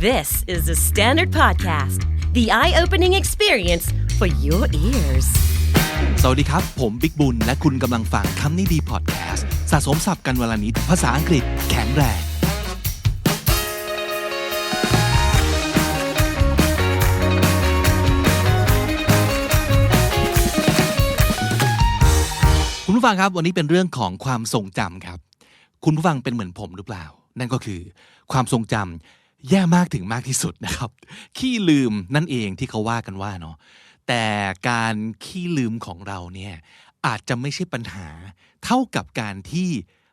This is the Standard Podcast, the eye opening experience for your ears. สวัสดีครับ ผมบิ๊กบุญ และคุณกำลังฟังคำนี้ดีพอดแคสต์สะสมสับกันวลนิดภาษาอังกฤษแข็งแรง คุณผู้ฟังครับวันนี้เป็นเรื่องของความทรงจำครับ คุณผู้ฟังเป็นเหมือนผมหรือเปล่า นั่นก็คือความทรงจำ แย่มากถึงมากที่สุดนะครับ ขี้ลืมนั่นเองที่เขาว่ากันว่าเนาะแต่การขี้ลืมของเราเนี่ยอาจจะไม่ใช่ปัญหา เท่ากับการที่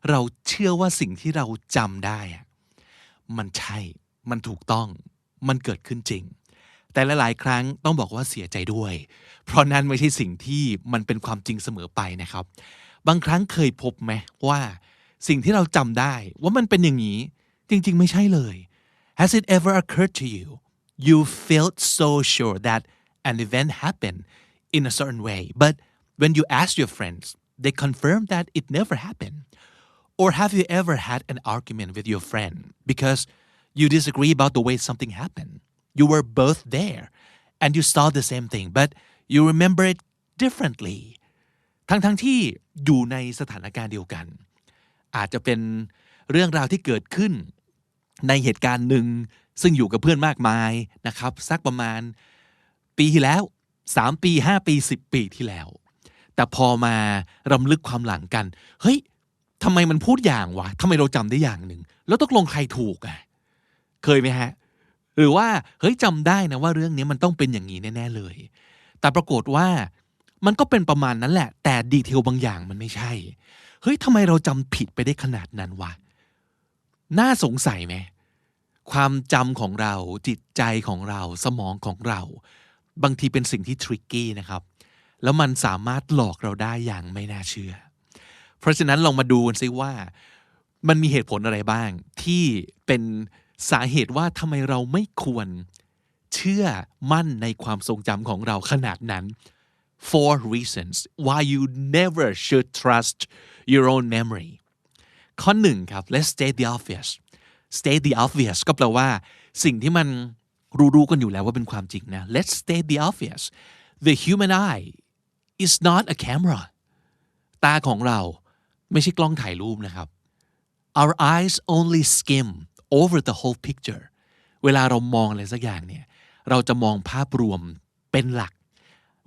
เราเชื่อว่าสิ่งที่เราจำได้อะมันใช่ มันถูกต้อง มันเกิดขึ้นจริง แต่หลายๆ ครั้งต้องบอกว่าเสียใจด้วย เพราะนั่นไม่ใช่สิ่งที่มันเป็นความจริงเสมอไปนะครับ บางครั้งเคยพบไหมว่า สิ่งที่เราจำได้ว่ามันเป็นอย่างนี้ จริง ๆ ไม่ใช่เลย Has it ever occurred to you you felt so sure that an event happened in a certain way, but when you asked your friends, they confirmed that it never happened? Or have you ever had an argument with your friend because you disagree about the way something happened? You were both there and you saw the same thing, but you remember it differently ทั้งๆทที่อยู่ในสถานการณ์เดียวกัน อาจจะเป็นเรื่องราวที่เกิดขึ้น ในเหตุการณ์หนึ่งซึ่งอยู่กับเพื่อนมากมายนะครับ สักประมาณปีที่แล้ว 3 ปี 5 ปี 10 ปีที่แล้ว แต่พอมารำลึกความหลังกัน เฮ้ยทำไมมันพูดอย่างวะทำไมเราจำได้อย่างหนึ่ง แล้วตกลงใครถูกอะเคยไหมฮะ หรือว่าเฮ้ยจำได้นะว่าเรื่องนี้มันต้องเป็นอย่างนี้แน่ๆเลย แต่ปรากฏว่ามันก็เป็นประมาณนั้นแหละ แต่ดีเทลบางอย่างมันไม่ใช่ เฮ้ยทำไมเราจำผิดไปได้ขนาดนั้นวะ น่าสงสัยไหม ความจำของเราจิตใจของเราสมองของเรา บางทีเป็นสิ่งที่ทริกกี้นะครับ แล้วมันสามารถหลอกเราได้อย่างไม่น่าเชื่อ เพราะฉะนั้นลองมาดูกันซิว่า มันมีเหตุผลอะไรบ้าง ที่เป็นสาเหตุว่าทำไมเราไม่ควรเชื่อมั่นในความทรงจำของเราขนาดนั้น four reasons why you never should trust your own memory ข้อหนึ่งครับ let's state the obvious state the obvious ก็แปลว่า สิ่งที่มันรู้ๆกันอยู่แล้วว่าเป็นความจริงนะ let's state the obvious the human eye is not a camera ตาของเราไม่ใช่กล้องถ่ายรูปนะครับ our eyes only skim over the whole picture เวลาเรามองอะไรสักอย่างเนี่ย เราจะมองภาพรวมเป็นหลัก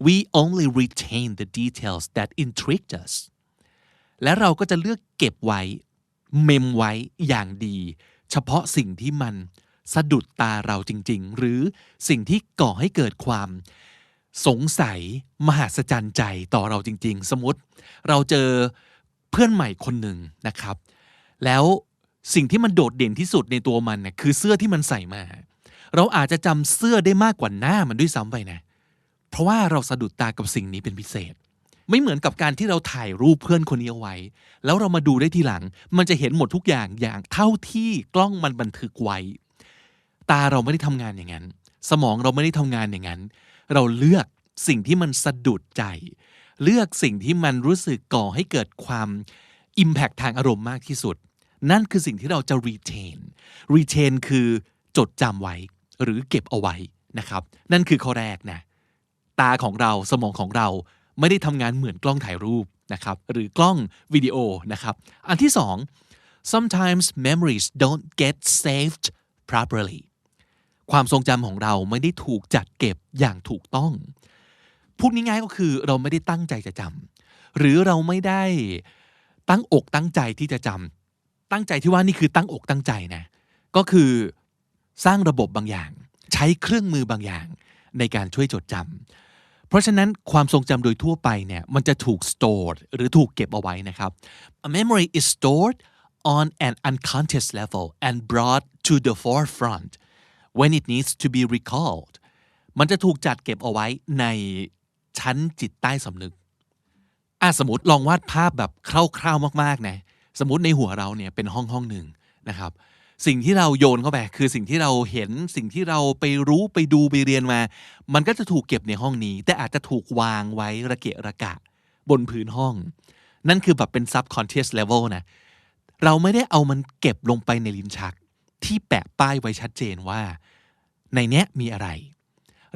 we only retain the details that intrigued us และเราก็จะเลือกเก็บไว้ เมมไว้อย่างดี เฉพาะสิ่งที่มันสะดุดตาเราจริง ๆ หรือสิ่งที่ก่อให้เกิดความสงสัยมหัศจรรย์ใจต่อเราจริง ๆ สมมติเราเจอเพื่อนใหม่คนหนึ่งนะครับ แล้วสิ่งที่มันโดดเด่นที่สุดในตัวมันนะคือเสื้อที่มันใส่มา เราอาจจะจำเสื้อได้มากกว่าหน้ามันด้วยซ้ำไปนะ เพราะว่าเราสะดุดตากับสิ่งนี้เป็นพิเศษ ไม่เหมือนกับการที่เราถ่ายรูปเพื่อนคนนี้เอาไว้ แล้วเรามาดูได้ทีหลัง มันจะเห็นหมดทุกอย่างอย่างเท่าที่กล้องมันบันทึกไว้ ตาเราไม่ได้ทำงานอย่างนั้น สมองเราไม่ได้ทำงานอย่างนั้น เราเลือกสิ่งที่มันสะดุดใจ เลือกสิ่งที่มันรู้สึกก่อให้เกิดความ Impact ทางอารมณ์มากที่สุด นั่นคือสิ่งที่เราจะ retain retain คือจดจำไว้ หรือเก็บเอาไว้นะครับ นั่นคือข้อแรกนะตาของเราสมองของเรา ไม่ได้ทำงานเหมือนกล้องถ่ายรูปนะครับหรือกล้องวิดีโอนะครับอันที่สอง sometimes memories don't get saved properly ความทรงจำของเราไม่ได้ถูกจัดเก็บอย่างถูกต้อง พูดง่ายๆก็คือเราไม่ได้ตั้งใจจะจำหรือเราไม่ได้ตั้งอกตั้งใจที่จะจำตั้งใจที่ว่านี่คือตั้งอกตั้งใจนะก็คือสร้างระบบบางอย่าง ใช้เครื่องมือบางอย่าง ในการช่วยจดจำ เพราะฉะนั้นความทรงจำโดยทั่วไปเนี่ยมันจะถูก stored หรือถูกเก็บเอาไว้นะครับ A memory is stored on an unconscious level and brought to the forefront when it needs to be recalled มันจะถูกจัดเก็บเอาไว้ในชั้นจิตใต้สำนึกอะสมมติลองวาดภาพแบบคร่าวๆมากๆนะสมมติในหัวเราเนี่ยเป็นห้องห้องหนึ่งนะครับ สิ่งที่เราโยนเข้าไป คือสิ่งที่เราเห็นสิ่งที่เราไปรู้ไปดูไปเรียนมา มันก็จะถูกเก็บในห้องนี้ แต่อาจจะถูกวางไว้ระเกะระกะ บนพื้นห้อง นั่นคือแบบเป็น subconscious level นะ เราไม่ได้เอามันเก็บลงไปในลิ้นชัก ที่แปะป้ายไว้ชัดเจนว่า ในเนี้ยมีอะไร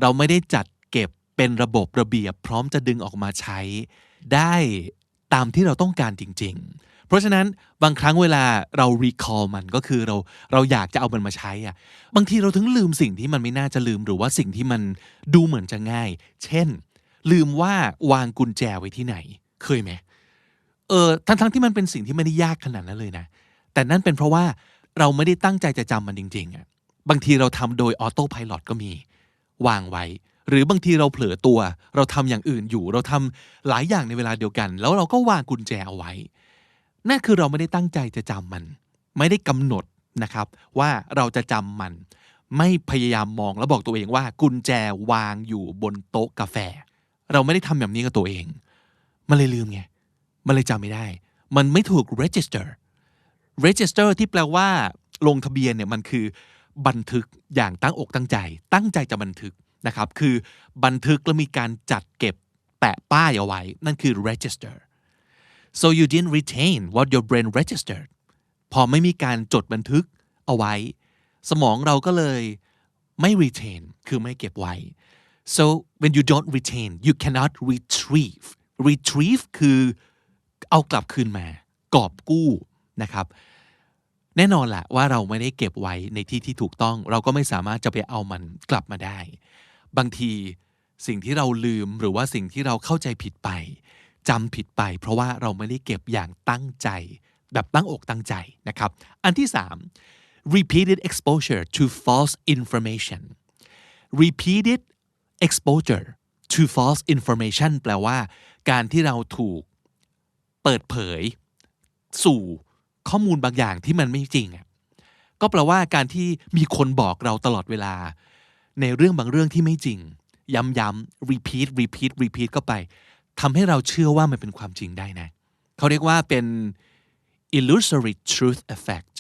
เราไม่ได้จัดเก็บเป็นระบบระเบียบพร้อมจะดึงออกมาใช้ ได้ตามที่เราต้องการจริง ๆ เพราะฉะนั้นบางครั้งเวลาเรา recall มันก็คือเราเราอยากจะเอามันมาใช้อะบางทีเราถึงลืมสิ่งที่มันไม่น่าจะลืมหรือว่าสิ่งที่มันดูเหมือนจะง่าย เช่น ลืมว่าวางกุญแจไว้ที่ไหน เคยไหมเออทั้งทั้งที่มันเป็นสิ่งที่ไม่ได้ยากขนาดนั้นเลยนะ แต่นั่นเป็นเพราะว่าเราไม่ได้ตั้งใจจะจำมันจริงๆอะบางทีเราทำโดยออโต้พายロก็มี วางไว้หรือบางทีเราเผลอตัว เราทำอย่างอื่นอยู่ เราทำหลายอย่างในเวลาเดียวกัน แล้วเราก็วางกุญแจเอาไว้ นั่นคือเราไม่ได้ตั้งใจจะจำมัน ไม่ได้กำหนดนะครับ ว่าเราจะจำมัน ไม่พยายามมองแล้วบอกตัวเองว่า กุญแจวางอยู่บนโต๊ะกาแฟ เราไม่ได้ทำแบบนี้กับตัวเอง มันเลยลืมไง มันเลยจำไม่ได้ มันไม่ถูก register register ที่แปลว่า ลงทะเบียนเนี่ยมันคือ บันทึกอย่างตั้งอกตั้งใจ ตั้งใจจะบันทึกนะครับ คือบันทึกแล้วมีการจัดเก็บแปะป้ายเอาไว้ นั่นคือ register so you didn't retain what your brain registered พอไม่มีการจดบันทึกเอาไว้ สมองเราก็เลยไม่ retain คือไม่เก็บไว้ so when you don't retain you cannot retrieve retrieve คือเอากลับคืนมากอบกู้นะครับ แน่นอนแหละว่าเราไม่ได้เก็บไว้ในที่ที่ถูกต้อง เราก็ไม่สามารถจะไปเอามันกลับมาได้ บางทีสิ่งที่เราลืมหรือว่าสิ่งที่เราเข้าใจผิดไป จำผิดไป เพราะว่าเราไม่ได้เก็บอย่างตั้งใจ แบบตั้งอกตั้งใจนะครับ อันที่ 3 repeated exposure to false information repeated exposure to false information แปลว่า การที่เราถูกเปิดเผย สู่ข้อมูลบางอย่างที่มันไม่จริงก็แปลว่าการที่มีคนบอกเราตลอดเวลา ในเรื่องบางเรื่องที่ไม่จริง ย้ำๆ repeat repeat repeat ก็ไป ทำให้เราเชื่อว่ามันเป็นความจริงได้นะ เขาเรียกว่าเป็น illusory truth effect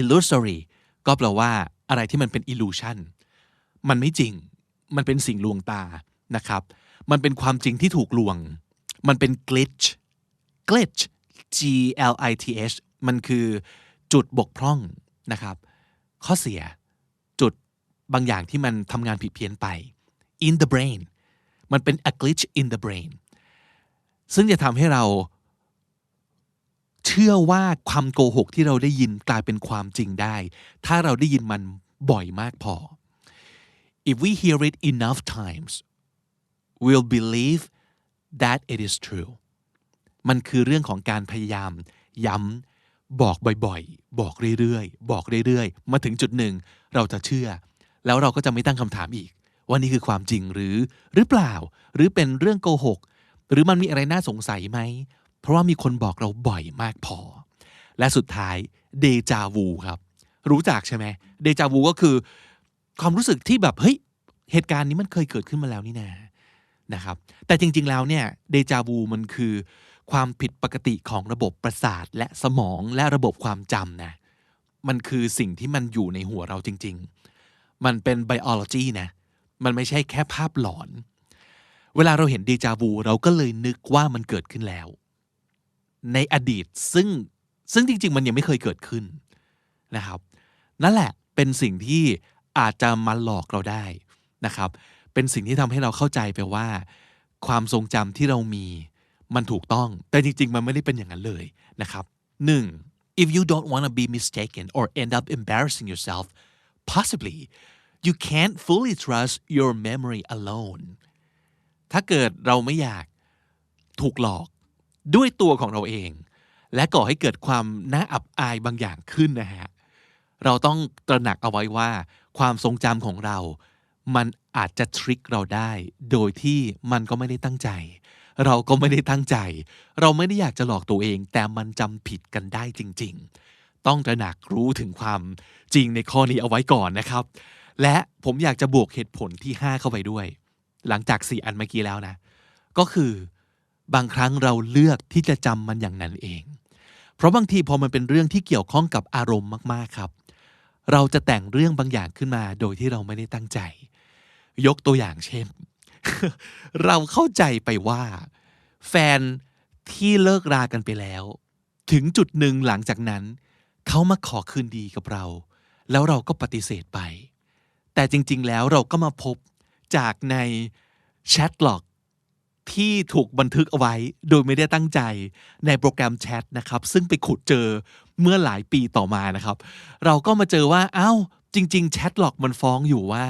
illusory ก็แปลว่าอะไรที่มันเป็น illusion มันไม่จริง มันเป็นสิ่งลวงตานะครับ มันเป็นความจริงที่ถูกลวง มันเป็น glitch glitch G L I T H มันคือจุดบกพร่องนะครับ ข้อเสียจุดบางอย่างที่มันทำงานผิดเพี้ยนไป in the brain มันเป็น a glitch in the brain ซึ่งจะทำให้เรา เชื่อว่าความโกหกที่เราได้ยินกลายเป็นความจริงได้ ถ้าเราได้ยินมันบ่อยมากพอ if we hear it enough times we'll believe that it is true มันคือเรื่องของการพยายาม ย้ำบอกบ่อยๆ บอกเรื่อยๆ บอกเรื่อยๆ มาถึงจุดหนึ่ง เราจะเชื่อ แล้วเราก็จะไม่ตั้งคำถามอีก ว่านี่คือความจริงหรือหรือเปล่า หรือเป็นเรื่องโกหก หรือมันมีอะไรน่าสงสัยไหม เพราะว่ามีคนบอกเราบ่อยมากพอ และสุดท้ายเดจาวูครับ รู้จักใช่ไหมเดจาวูก็คือ ความรู้สึกที่แบบเฮ้ยเหตุการณ์นี้มันเคยเกิดขึ้นมาแล้วนี่นานะครับ แต่จริง ๆ แล้วเนี่ยเดจาวูมันคือ ความผิดปกติของระบบประสาทและสมองและระบบความจำนะมันคือสิ่งที่มันอยู่ในหัวเราจริง ๆ มันเป็น biology นะ มันไม่ใช่แค่ภาพหลอน เวลาเราเห็นเดจาวูเราก็เลยนึกว่ามันเกิดขึ้นแล้ว ในอดีตซึ่งซึ่งจริง ๆ มันยังไม่เคยเกิดขึ้นนะครับ นั่นแหละเป็นสิ่งที่อาจจะมาหลอกเราได้นะครับ เป็นสิ่งที่ทำให้เราเข้าใจไปว่า ความทรงจำที่เรามีมันถูกต้อง แต่จริง ๆ มันไม่ได้เป็นอย่างนั้นเลยนะครับ 1. if you don't want to be mistaken or end up embarrassing yourself possibly you can't fully trust your memory alone ถ้าเกิดเราไม่อยากถูกหลอกด้วยตัวของเราเอง และก่อให้เกิดความน่าอับอายบางอย่างขึ้นนะฮะเราต้องตระหนักเอาไว้ว่า ความทรงจำของเรา มันอาจจะทริคเราได้ โดยที่มันก็ไม่ได้ตั้งใจ เราก็ไม่ได้ตั้งใจ เราไม่ได้อยากจะหลอกตัวเอง แต่มันจำผิดกันได้จริง ๆ ต้องตระหนักรู้ถึงความจริงในข้อนี้เอาไว้ก่อนนะครับ และผมอยากจะบวกเหตุผลที่ 5 เข้าไปด้วย หลังจาก4อันเมื่อกี้แล้วนะ ก็คือบางครั้งเราเลือกที่จะจำมันอย่างนั้นเอง เพราะบางทีพอมันเป็นเรื่องที่เกี่ยวข้องกับอารมณ์มากๆครับ เราจะแต่งเรื่องบางอย่างขึ้นมาโดยที่เราไม่ได้ตั้งใจ ยกตัวอย่างเช่น เราเข้าใจไปว่า แฟนที่เลิกรากันไปแล้ว ถึงจุดหนึ่งหลังจากนั้น เขามาขอคืนดีกับเรา แล้วเราก็ปฏิเสธไป แต่จริง ๆ แล้วเราก็มาพบ จากในแชทล็อกที่ถูกบันทึกเอาไว้โดยไม่ได้ตั้งใจในโปรแกรมแชทนะครับ ซึ่งไปขุดเจอเมื่อหลายปีต่อมานะครับ เราก็มาเจอว่าเอ้าจริง ๆ แชทหลอกมันฟ้องอยู่ว่า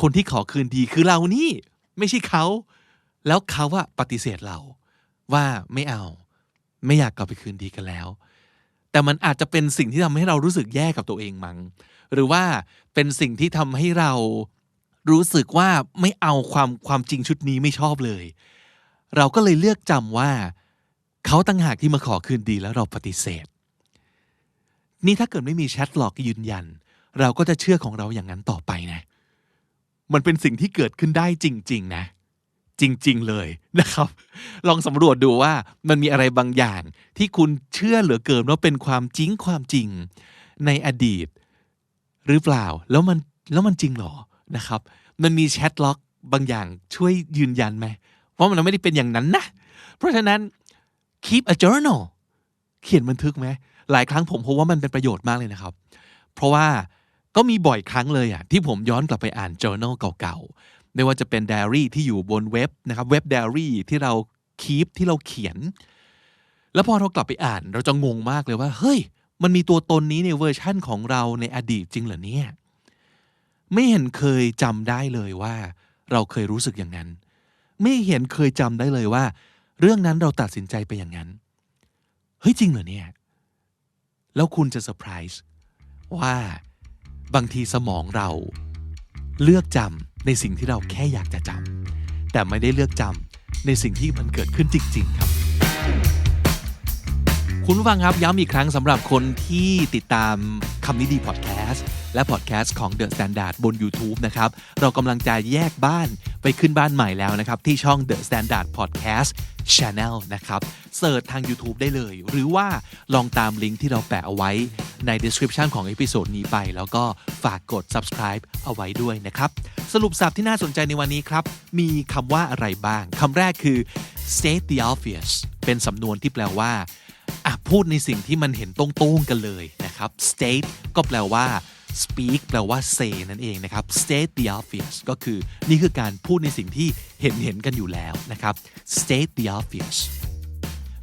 คนที่ขอคืนดีคือเรานี่ ไม่ใช่เขา แล้วเขาอะปฏิเสธเรา ว่าไม่เอา ไม่อยากกลับไปคืนดีกันแล้ว แต่มันอาจจะเป็นสิ่งที่ทำให้เรารู้สึกแย่กับตัวเองมั้งหรือว่าเป็นสิ่งที่ทำให้เรา รู้สึกว่าไม่เอาความความจริงชุดนี้ไม่ชอบเลย เราก็เลยเลือกจำว่าเขาตั้งหากที่มาขอคืนดีแล้วเราปฏิเสธ นี่ถ้าเกิดไม่มีแชทหลอกยืนยัน เราก็จะเชื่อของเราอย่างนั้นต่อไปนะ มันเป็นสิ่งที่เกิดขึ้นได้จริง ๆ นะ จริง ๆ เลยนะครับ ลองสำรวจดูว่ามันมีอะไรบางอย่างที่คุณเชื่อเหลือเกินว่าเป็นความจริงความจริง ในอดีต หรือเปล่าแล้วมันแล้วมันจริงหรอ นะครับ มันมีแชทล็อกบางอย่างช่วยยืนยันไหมว่ามันไม่ได้เป็นอย่างนั้นนะ เพราะฉะนั้น keep a journal เขียนบันทึกไหมหลายครั้งผมพบว่ามันเป็นประโยชน์มากเลยนะครับ เพราะว่าก็มีบ่อยครั้งเลยอะที่ผมย้อนกลับไปอ่าน journal เก่าๆ ไม่ว่าจะเป็นไดอารี่ที่อยู่บนเว็บนะครับเว็บไดอารี่ที่เราคีปที่เราเขียน แล้วพอเรากลับไปอ่าน เราจะงงมากเลยว่า เฮ้ย มันมีตัวตนนี้ในเวอร์ชั่นของเราในอดีตจริงเหรอเนี่ย ไม่เห็นเคยจำได้เลยว่า เราเคยรู้สึกอย่างนั้น ไม่เห็นเคยจำได้เลยว่า เรื่องนั้นเราตัดสินใจไปอย่างนั้น เฮ้ยจริงเหรอเนี่ย แล้วคุณจะเซอร์ไพรส์ว่าบางทีสมองเรา เลือกจำในสิ่งที่เราแค่อยากจะจำแต่ไม่ได้เลือกจำในสิ่งที่มันเกิดขึ้นจริง ๆ ครับคุณฟังครับย้ำอีกครั้งสำหรับคนที่ติดตามคำนี้ดีพอดแคสต์ และพอดแคสต์ของ The Standard บน YouTube นะครับ เรากำลังจะแยกบ้านไปขึ้นบ้านใหม่แล้วนะครับ ที่ช่อง The Standard Podcast Channel นะครับเสิร์ชทาง YouTube ได้เลย หรือว่าลองตามลิงก์ที่เราแปะเอาไว้ใน description ของเอพิโซดนี้ไป แล้วก็ฝากกด subscribe เอาไว้ด้วยนะครับ สรุปสับที่น่าสนใจในวันนี้ครับ มีคำว่าอะไรบ้างคำแรกคือ state the obvious เป็นสำนวนที่แปลว่าพูดในสิ่งที่มันเห็นตรงๆกันเลยนะครับ state ก็แปลว่า speak แปลว่า say นั่นเองนะครับ state the obvious ก็คือนี่คือการพูดในสิ่งที่เห็นเห็นกันอยู่แล้วนะครับ state the obvious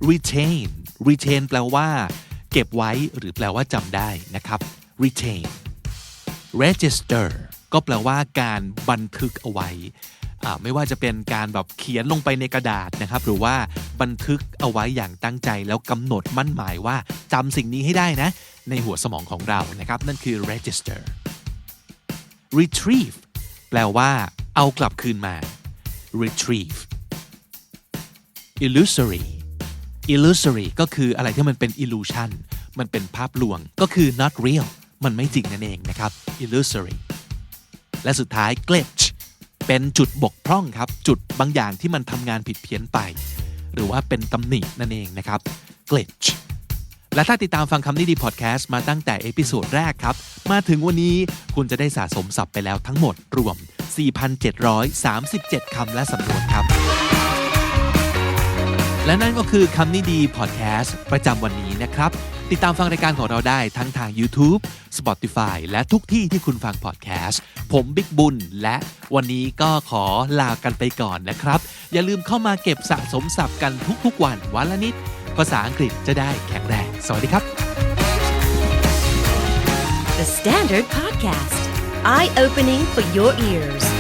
retain retain แปลว่า เก็บไว้หรือแปลว่าจำได้นะครับ retain register ก็แปลว่าการบันทึกเอาไว้ ไม่ว่าจะเป็นการแบบเขียนลงไปในกระดาษนะครับ หรือว่าบันทึกเอาไว้อย่างตั้งใจ แล้วกำหนดมั่นหมายว่าจำสิ่งนี้ให้ได้นะ ในหัวสมองของเรานะครับ นั่นคือ register retrieve แปลว่า เอากลับคืนมา retrieve illusory illusory ก็คืออะไรที่มันเป็น illusion มันเป็นภาพลวง ก็คือ not real มันไม่จริงนั่นเองนะครับ illusory และสุดท้าย glitch เป็นจุดบกพร่องครับจุดบางอย่างที่มันทำงานผิดเพี้ยนไป หรือว่าเป็นตำหนินั่นเองนะครับ glitch และถ้าติดตามฟังคำนี้ดีพอดแคสต์มาตั้งแต่เอพิโซดแรกครับ มาถึงวันนี้คุณจะได้สะสมศัพท์ไปแล้วทั้งหมดรวม 4,737 คำและสำนวนครับ และนั่นก็คือคำนี้ดีพอดแคสต์ประจำวันนี้นะครับ ติดตามฟังรายการของเราได้ทั้งทาง YouTube Spotify และทุกที่ที่คุณฟังพอดแคสต์ ผมบิ๊กบุญ และวันนี้ก็ขอลากันไปก่อนนะครับ อย่าลืมเข้ามาเก็บสะสมศัพท์กันทุกๆวันวันละนิด ภาษาอังกฤษจะได้แข็งแรง สวัสดีครับ The Standard Podcast, eye opening for your ears.